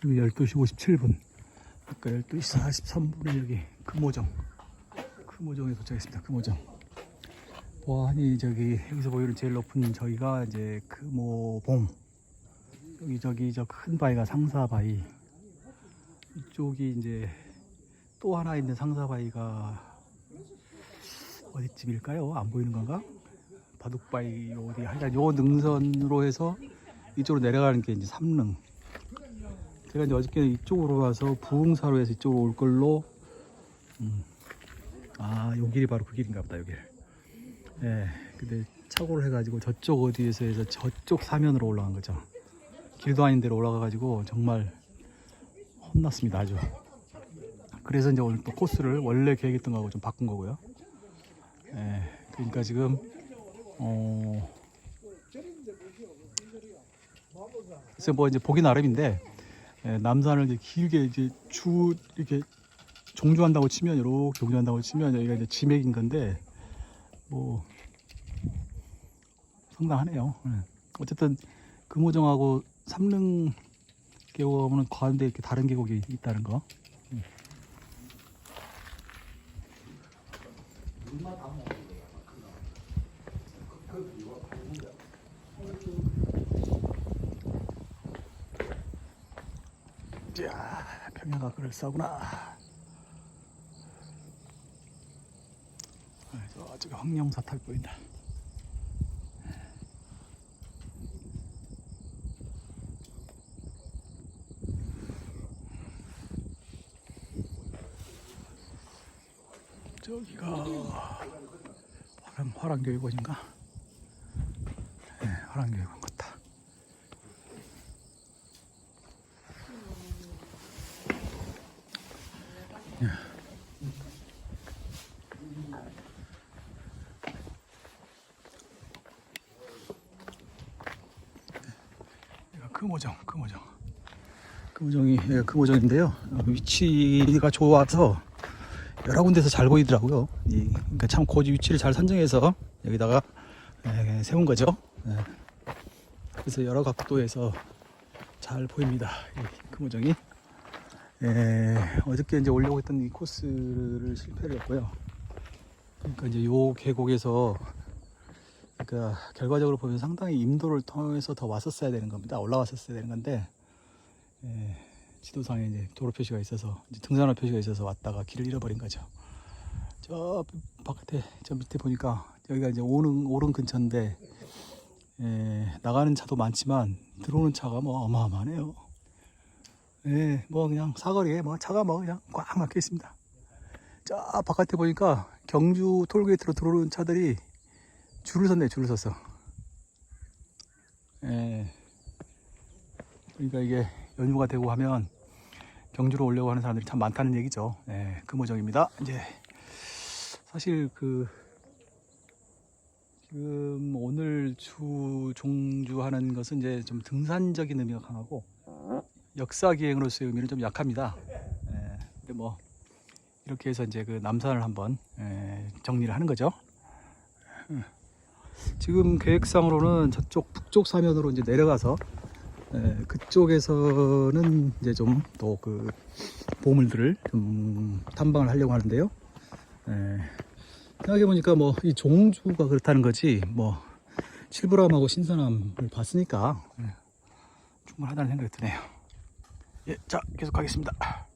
지금 12시 57분. 아까 12시 43분에 여기 금오정. 금오정에 도착했습니다. 금오정. 보안이 저기 여기서 보이는 제일 높은 저기가 이제 금오봉. 여기 저기 저 큰 바위가 상사바위. 이쪽이 이제 또 하나 있는 상사바위가 어디쯤일까요? 안 보이는 건가? 바둑바위 어디 하여간 요 능선으로 해서 이쪽으로 내려가는 게 이제 삼릉. 제가 이제 어저께는 이쪽으로 와서 부흥사로 해서 이쪽으로 올 걸로 음. 아, 요 길이 바로 그 길인가 보다, 요 길. 예. 근데 착오를 해가지고 저쪽 어디에서 해서 저쪽 사면으로 올라간 거죠. 길도 아닌 데로 올라가가지고 정말 혼났습니다, 아주. 그래서 이제 오늘 또 코스를 원래 계획했던 거하고 좀 바꾼 거고요. 예. 그러니까 지금, 어, 그래서 뭐 이제 보기 나름인데, 예, 남산을 이제 길게 이제 주 이렇게 종주한다고 치면 이렇게 종주한다고 치면 여기가 이제 지맥인 건데 뭐 상당하네요. 예. 어쨌든 금오정하고 삼릉 계곡하고는 가운데 이렇게 다른 계곡이 있다는 거. 음. 자, 평야가 그럴싸구나. 아, 저쪽에 황룡사탈 보인다. 저기가 화랑, 화랑교육원인가? 네, 화랑교육원 같다. 여기가 금오정, 금오정. 금오정이 예, 금오정인데요. 어, 위치가 좋아서 여러 군데서 잘 보이더라고요. 이, 그러니까 참 고지 위치를 잘 선정해서 여기다가 예, 세운 거죠. 예. 그래서 여러 각도에서 잘 보입니다. 이 금오정이. 예, 어저께 이제 올려고 했던 이 코스를 실패를 했고요. 그러니까 이제 요 계곡에서 그러니까 결과적으로 보면 상당히 임도를 통해서 더 왔었어야 되는 겁니다. 올라왔었어야 되는 건데 예, 지도상에 이제 도로 표시가 있어서 등산로 표시가 있어서 왔다가 길을 잃어버린 거죠. 저 바깥에 저 밑에 보니까 여기가 이제 오릉 오릉 근처인데 예, 나가는 차도 많지만 들어오는 차가 뭐 어마어마하네요. 예, 뭐 그냥 사거리에 뭐 차가 뭐 그냥 꽉 막혀 있습니다. 저 바깥에 보니까 경주 톨게이트로 들어오는 차들이 줄을 섰네, 줄을 섰어. 예. 그러니까 이게 연휴가 되고 하면 경주로 오려고 하는 사람들이 참 많다는 얘기죠. 예, 금호정입니다. 이제 사실 그 지금 오늘 주 종주하는 것은 이제 좀 등산적인 의미가 강하고 역사 기행으로서의 의미는 좀 약합니다. 예, 근데 뭐 이렇게 해서 이제 그 남산을 한번 예, 정리를 하는 거죠. 음. 지금 계획상으로는 저쪽 북쪽 사면으로 이제 내려가서 예, 그쪽에서는 이제 좀 또 그 보물들을 좀 탐방을 하려고 하는데요. 예, 생각해 보니까 뭐 이 종주가 그렇다는 거지 뭐 칠부람하고 신선함을 봤으니까 예, 충분하다는 생각이 드네요. 예, 자 계속 가겠습니다.